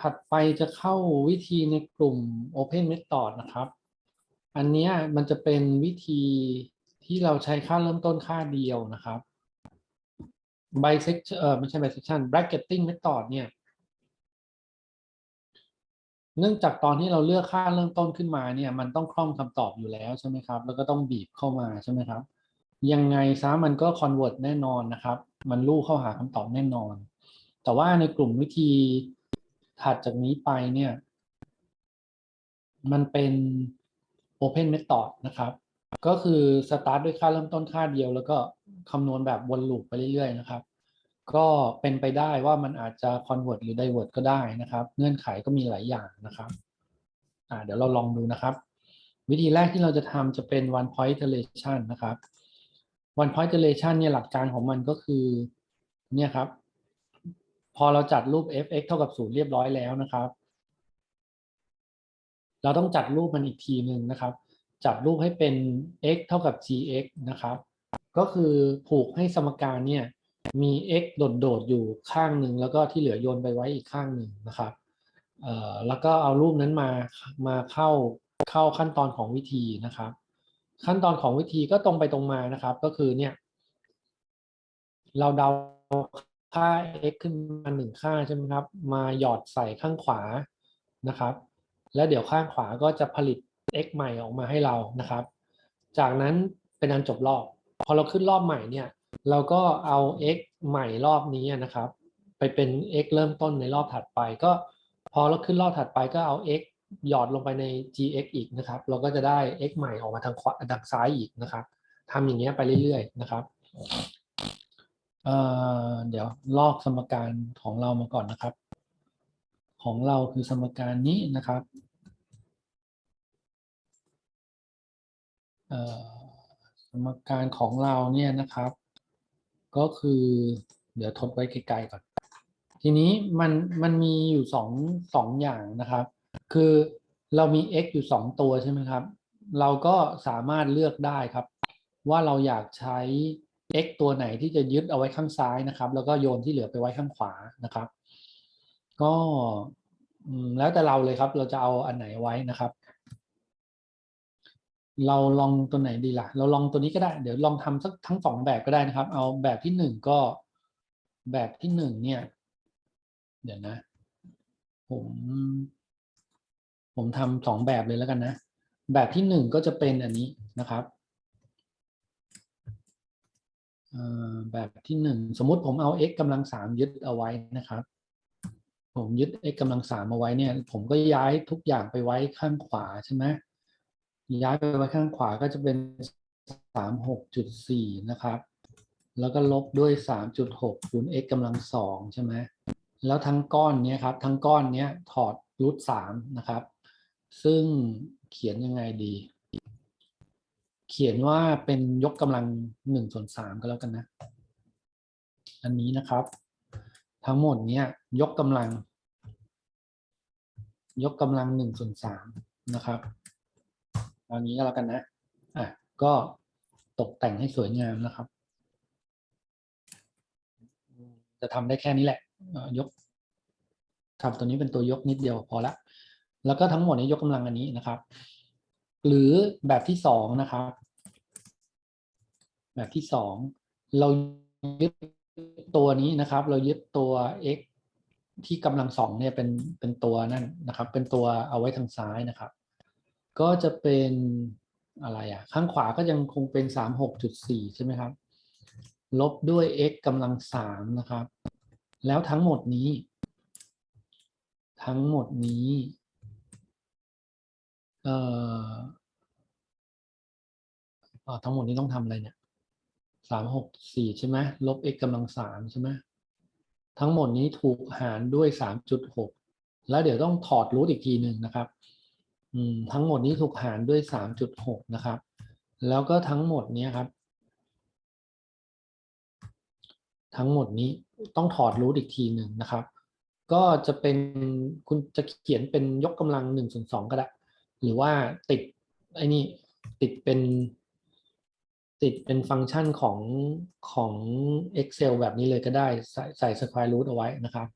ถัดไปจะเข้าวิธีในกลุ่ม Open Method นะครับ อันนี้มันจะเป็นวิธีที่เราใช้ค่าเริ่มต้นค่าเดียวนะครับ bisection เออไม่ใช่ bisection bracketing method เนี่ย เนื่องจากตอนที่เราเลือกค่าเริ่มต้นขึ้นมาเนี่ย มันต้องคล่อมคำตอบอยู่แล้วใช่ไหมครับ แล้วก็ต้องบีบเข้ามาใช่ไหมครับ ยังไงซะมันก็ convert แน่นอนนะครับ มันลู่เข้าหาคำตอบแน่นอน แต่ว่าในกลุ่มวิธี ถัดจากนี้ไปเนี่ย มันเป็น Open Method นะครับ ก็คือ start ด้วยค่าเริ่มต้นค่าเดียว แล้วก็คำนวณแบบวนลูปไปเรื่อยๆนะครับ ก็เป็นไปได้ว่ามันอาจจะ convert หรือ divert ก็ได้นะครับ เงื่อนไขก็มีหลายอย่างนะครับอ่าเดี๋ยวเราลองดูนะครับ วิธีแรกที่เราจะทำจะเป็น one point iteration นะครับ one point iteration เนี่ยหลักการของมันก็คือ เนี่ยครับ พอเราจัดรูป f(x) เท่ากับ 0 เรียบร้อยแล้วนะครับ เราต้องจัดรูปมันอีกทีหนึ่งนะครับ จัดรูปให้เป็น x เท่ากับ gx นะครับ ก็คือผูกให้สมการเนี่ยมี x โดดๆอยู่ข้างหนึ่งแล้วก็ที่เหลือโยนไปไว้อีกข้างหนึ่งนะครับแล้วก็เอารูปนั้นมามาเข้าเข้าขั้นตอนของวิธีนะครับ ขั้นตอนของวิธีก็ตรงไปตรงมานะครับ ก็คือเนี่ย เราเดา ค่า x ขึ้นมาหนึ่งค่าใช่ไหมครับ มาหยอดใส่ข้างขวานะครับ แล้วเดี๋ยวข้างขวาก็จะผลิต x ใหม่ออกมาให้เรานะครับ จากนั้นเป็นอันจบรอบ พอเราขึ้นรอบใหม่เนี่ย เราก็เอา x ใหม่รอบนี้นะครับ ไปเป็น x เริ่มต้นในรอบถัดไป ก็พอเราขึ้นรอบถัดไปก็เอา x หยอดลงไปใน gx อีกนะครับ เราก็จะได้ x ใหม่ออกมาทางขวาทางซ้ายอีกนะครับทำอย่างเงี้ยไปเรื่อยๆนะครับ เดี๋ยวลอกสมการของเรามาก่อนนะครับ ของเราคือสมการนี้นะครับสมการของเราเนี่ยนะครับ ก็คือเดี๋ยวทดไว้ไกลๆก่อน ทีนี้มันมันมีอยู่สองสองอย่างนะครับ คือเรามี x อยู่สองตัวใช่ไหมครับ เราก็สามารถเลือกได้ครับ ว่าเราอยากใช้ x ตัวไหนที่จะยึดเอาไว้ข้างซ้ายนะครับ แล้วก็โยนที่เหลือไปไว้ข้างขวานะครับ ก็แล้วแต่เราเลยครับ เราจะเอาอันไหนไว้นะครับ เราลองตัวไหนดีล่ะ เราลองตัวนี้ก็ได้ เดี๋ยวลองทำสักทั้งสองแบบก็ได้นะครับ เอาแบบที่หนึ่งก็แบบที่หนึ่งเนี่ย เดี๋ยวนะ ผม ผมทำสองแบบเลยแล้วกันนะ แบบที่หนึ่งก็จะเป็นอันนี้นะครับ แบบที่หนึ่งสมมติผมเอา x กำลังสามยึดเอาไว้นะครับ ผมยึด x กำลังสามเอาไว้เนี่ย ผมก็ย้ายทุกอย่างไปไว้ข้างขวาใช่ไหมย้ายไปไว้ข้างขวาก็จะเป็นสามหกจุดสี่นะครับ แล้วก็ลบด้วยสามจุดหกคูณ x กำลังสองใช่ไหมแล้วทั้งก้อนเนี้ยครับ ทั้งก้อนเนี้ยถอดรูทสามนะครับ ซึ่งเขียนยังไงดี เขียนว่าเป็นยกกำลังหนึ่งส่วนสามก็แล้วกันนะ อันนี้นะครับ ทั้งหมดเนี้ยยกกำลัง ยกกำลังหนึ่งส่วนสามนะครับเอานี้ก็แล้วกันนะอะก็ตกแต่งให้สวยงามนะครับ จะทำได้แค่นี้แหละยกทำตัวนี้เป็นตัวยกนิดเดียวพอละ แล้วก็ทั้งหมดนี้ยกกำลังอันนี้นะครับ หรือแบบที่สองนะครับ แบบที่สองเรายึดตัวนี้นะครับ เรายึดตัว x ที่กำลังสองเนี่ยเป็นเป็นตัวนั่นนะครับ เป็นตัวเอาไว้ทางซ้ายนะครับ ก็จะเป็นอะไรอะข้างขวาก็ยังคงเป็นสามหกจุดสี่ใช่ไหมครับ ลบด้วย x กำลังสามนะครับ แล้วทั้งหมดนี้ ทั้งหมดนี้ เอ่อ อ่าทั้งหมดนี้ต้องทำอะไรเนี่ยสามหกสี่ใช่ไหมลบ x กำลังสามใช่ไหมทั้งหมดนี้ถูกหารด้วยสามจุดหกแล้วเดี๋ยวต้องถอดรูทอีกทีหนึ่งนะครับอืมทั้งหมดนี้ถูกหารด้วยสามจุดหกนะครับ แล้วก็ทั้งหมดนี้ครับ ทั้งหมดนี้ต้องถอดรูทอีกทีหนึ่งนะครับ ก็จะเป็นคุณจะเขียนเป็นยกกำลังหนึ่งส่วนสองก็ได้ หรือว่าติดไอ้นี่ติดเป็น ติดเป็นฟังก์ชันของของ Excel แบบนี้เลยก็ได้ใส่ใส่ square root เอาไว้นะครับ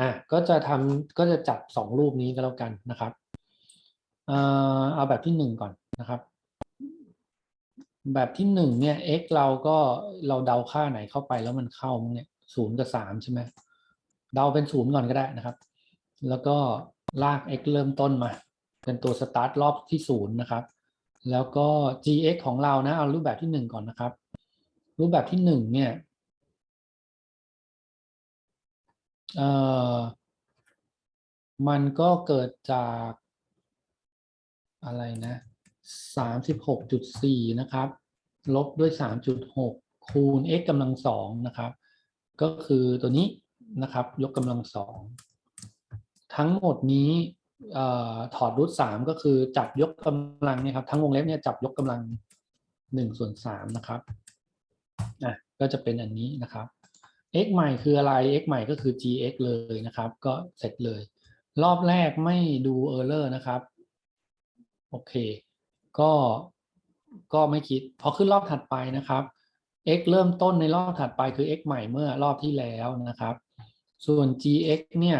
อะก็จะทำก็จะจัดสองรูปนี้ก็แล้วกันนะครับเอ่อเอาแบบที่หนึ่งก่อนนะครับ แบบที่หนึ่งเนี่ย x เราก็เราเดาค่าไหนเข้าไปแล้วมันเข้ามั้งเนี่ยศูนย์กับสามใช่ไหมเดาเป็นศูนย์ก่อนก็ได้นะครับ แล้วก็ลาก x เริ่มต้นมา เป็นตัวสตาร์ทรอบที่ศูนย์นะครับ แล้วก็ gx ของเรานะ เอารูปแบบที่หนึ่งก่อนนะครับ รูปแบบที่หนึ่งเนี่ยเอ่อมันก็เกิดจากอะไรนะสามสิบหกจุดสี่นะครับ ลบด้วยสามจุดหกคูณ x กำลังสองนะครับ ก็คือตัวนี้นะครับ ยกกำลังสอง ทั้งหมดนี้ ถอดรูทสามก็คือจับยกกำลังเนี่ยครับทั้งวงเล็บเนี่ยจับยกกำลังหนึ่งส่วนสามนะครับอะก็จะเป็นอันนี้นะครับ x ใหม่คืออะไร x ใหม่ก็คือ gx เลยนะครับ ก็เสร็จเลย รอบแรกไม่ดู error นะครับ โอเค ก็ก็ไม่คิด พอขึ้นรอบถัดไปนะครับ x เริ่มต้นในรอบถัดไปคือ x ใหม่เมื่อรอบที่แล้วนะครับ ส่วน gx เนี่ย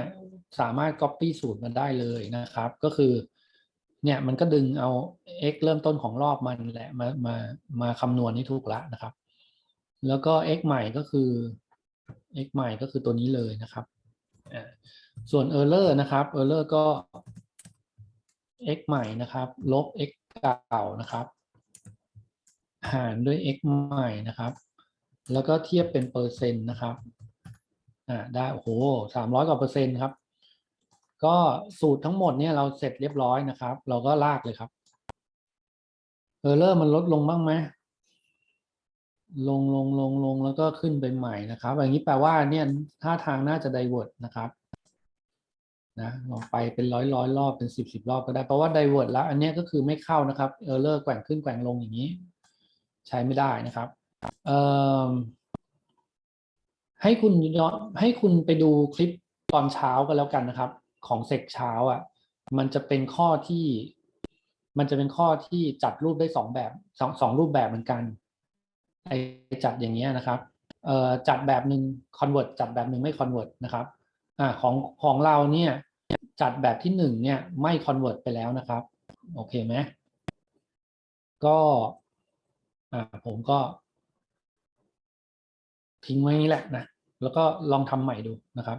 สามารถ copy สูตรมันได้เลยนะครับ ก็คือเนี่ยมันก็ดึงเอา x เริ่มต้นของรอบมันแหละมามามาคำนวณให้ถูกละนะครับ แล้วก็ x ใหม่ก็คือ x ใหม่ก็คือตัวนี้เลยนะครับอ่าส่วน error นะครับ error ก็ x ใหม่นะครับ ลบ x เก่านะครับ หารด้วย x ใหม่นะครับ แล้วก็เทียบเป็นเปอร์เซ็นต์นะครับ อ่าได้โอ้โหสามร้อยกว่าเปอร์เซ็นต์ครับ ก็สูตรทั้งหมดเนี่ยเราเสร็จเรียบร้อยนะครับ เราก็ลากเลยครับเออร์เลอร์มันลดลงบ้างไหมลงลงลงลงแล้วก็ขึ้นไปใหม่นะครับอย่างนี้แปลว่าเนี่ยท่าทางน่าจะไดเวิร์ดนะครับนะลองไปเป็นร้อยร้อยรอบเป็นสิบสิบรอบก็ได้เพราะว่าไดเวิร์ดแล้ว อันนี้ก็คือไม่เข้านะครับเออร์เลอร์แกว่งขึ้นแกว่งลงอย่างนี้ ใช้ไม่ได้นะครับเอ่อให้คุณย้อนให้คุณไปดูคลิปตอนเช้ากันแล้วกันนะครับ ของเซกเช้าอะ มันจะเป็นข้อที่ มันจะเป็นข้อที่จัดรูปได้สองแบบสองสองรูปแบบเหมือนกันไอจัดอย่างเงี้ยนะครับเอ่อจัดแบบหนึ่งคอนเวิร์ตจัดแบบหนึ่งไม่คอนเวิร์ตนะครับอ่าของของเราเนี่ยจัดแบบที่หนึ่งเนี่ยไม่คอนเวิร์ตไปแล้วนะครับโอเคไหมก็อ่าผมก็ ทิ้งไว้นี่แหละนะแล้วก็ลองทำใหม่ดูนะครับ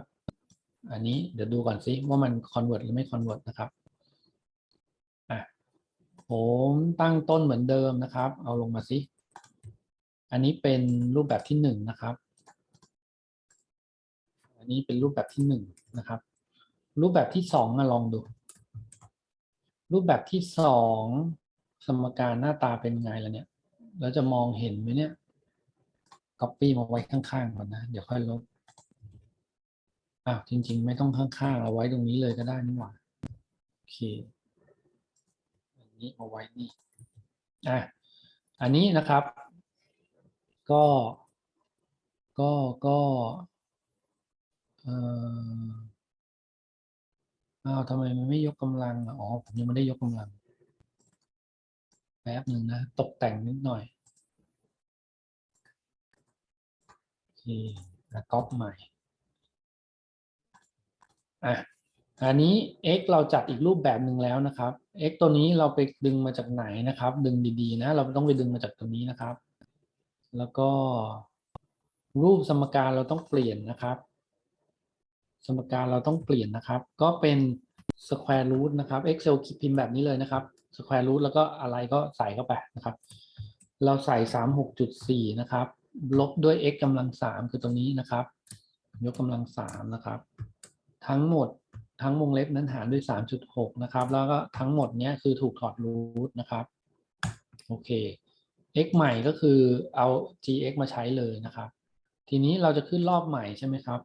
อันนี้เดี๋ยวดูก่อนซิว่ามันคอนเวิร์ตหรือไม่คอนเวิร์ตนะครับอะผมตั้งต้นเหมือนเดิมนะครับ เอาลงมาซิอันนี้เป็นรูปแบบที่หนึ่งนะครับ อันนี้เป็นรูปแบบที่หนึ่งนะครับ รูปแบบที่สองลองดู รูปแบบที่สองสมการหน้าตาเป็นไงล่ะเนี่ยแล้วจะมองเห็นไหมเนี่ย copy มาไว้ข้างๆก่อนนะ เดี๋ยวค่อยลบ อ้าวจริง ๆ ไม่ต้องข้างๆเอาไว้ตรงนี้เลยก็ได้นี่หว่าโอเคอันนี้เอาไว้นี่อะอันนี้นะครับ ก็ก็ก็เอ่ออ้าวทำไมมันไม่ยกกำลังอ๋อผมยังไม่ได้ยกกำลังแป๊บหนึ่งนะ ตกแต่งนิดหน่อยโอเคแล้วก๊อปใหม่ อะอันนี้ x เราจัดอีกรูปแบบหนึ่งแล้วนะครับ x ตัวนี้เราไปดึงมาจากไหนนะครับ ดึงดีๆนะ เราต้องไปดึงมาจากตรงนี้นะครับ แล้วก็รูปสมการเราต้องเปลี่ยนนะครับ สมการเราต้องเปลี่ยนนะครับ ก็เป็น square root นะครับ Excel คิดพิมพ์แบบนี้เลยนะครับ square root แล้วก็อะไรก็ใส่เข้าไปนะครับ เราใส่สามหกจุดสี่นะครับ ลบด้วย x กำลังสามคือตรงนี้นะครับ ยกกำลังสามนะครับ ทั้งหมดทั้งวงเล็บนั้นหารด้วยสามจุดหกนะครับ แล้วก็ทั้งหมดเนี้ยคือถูกถอดรูทนะครับ โอเค x ใหม่ก็คือเอา gx มาใช้เลยนะครับ ทีนี้เราจะขึ้นรอบใหม่ใช่ไหมครับ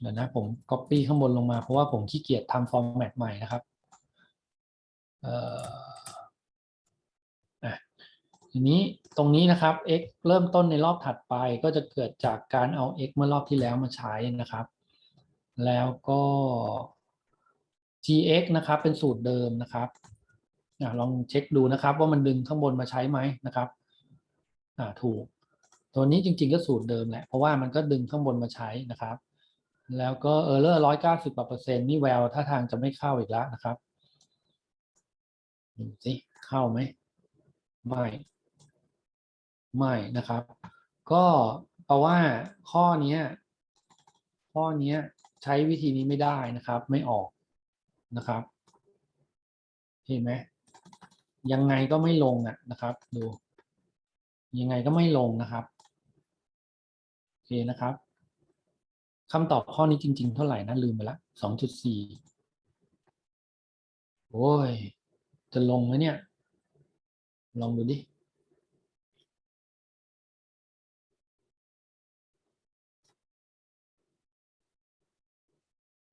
เดี๋ยวนะผม copy ข้างบนลงมาเพราะว่าผมขี้เกียจทำ format ใหม่นะครับ เอ่อ ทีนี้ตรงนี้นะครับ x เริ่มต้นในรอบถัดไปก็จะเกิดจากการเอา x เมื่อรอบที่แล้วมาใช้นะครับ แล้วก็ gx นะครับเป็นสูตรเดิมนะครับอลองเช็คดูนะครับ ว่ามันดึงข้างบนมาใช้ไหมนะครับถูก ตัวนี้จริง ๆ ก็สูตรเดิมแหละเพราะว่ามันก็ดึงข้างบนมาใช้นะครับ แล้วก็เออร์เลอร์ร้อยเก้าสิบกว่าเปอร์เซ็นต์นี่แววถ้าทางจะไม่เข้าอีกแล้วนะครับดูสิเข้าไหมไม่ ไม่นะครับ ก็เพราะว่าข้อนี้ข้อนี้ใช้วิธีนี้ไม่ได้นะครับ ไม่ออกนะครับ เห็นไหมยังไงก็ไม่ลงอะนะครับ ดู ยังไงก็ไม่ลงนะครับโอเคนะครับคำตอบข้อนี้จริง ๆ เท่าไหร่นะลืมไปละสองจุดสี่โอ้ย จะลงไหมเนี่ย ลองดูดิ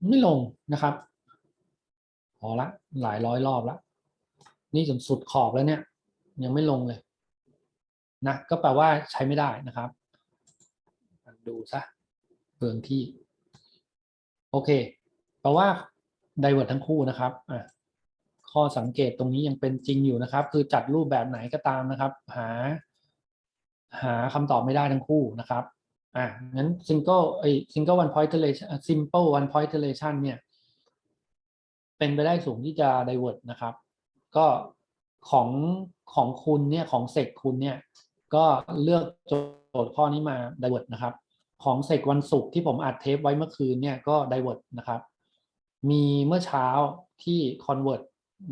ไม่ลงนะครับพอละหลายร้อยรอบละนี่จนสุดขอบแล้วเนี่ย ยังไม่ลงเลยนะก็แปลว่าใช้ไม่ได้นะครับ ดูซะเปลืองที่ โอเคแปลว่าไดเวอร์ทั้งคู่นะครับอะข้อสังเกตตรงนี้ยังเป็นจริงอยู่นะครับ คือจัดรูปแบบไหนก็ตามนะครับ หา หาคำตอบไม่ได้ทั้งคู่นะครับ อะงั้น single ไอ้ single one point relation simple one point relation เนี่ย เป็นไปได้สูงที่จะ divert นะครับ ก็ของของคุณเนี่ยของเซกคุณเนี่ย ก็เลือกโจทย์ข้อนี้มา divert นะครับ ของเซกวันศุกร์ที่ผมอัดเทปไว้เมื่อคืนเนี่ยก็ divert นะครับ มีเมื่อเช้าที่ convert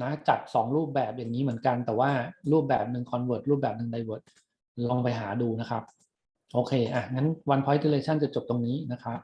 นะจัดสองรูปแบบอย่างนี้เหมือนกัน แต่ว่ารูปแบบหนึ่ง convert รูปแบบหนึ่ง divert ลองไปหาดูนะครับ โอเค อะ งั้น one point iteration จะจบตรงนี้นะครับ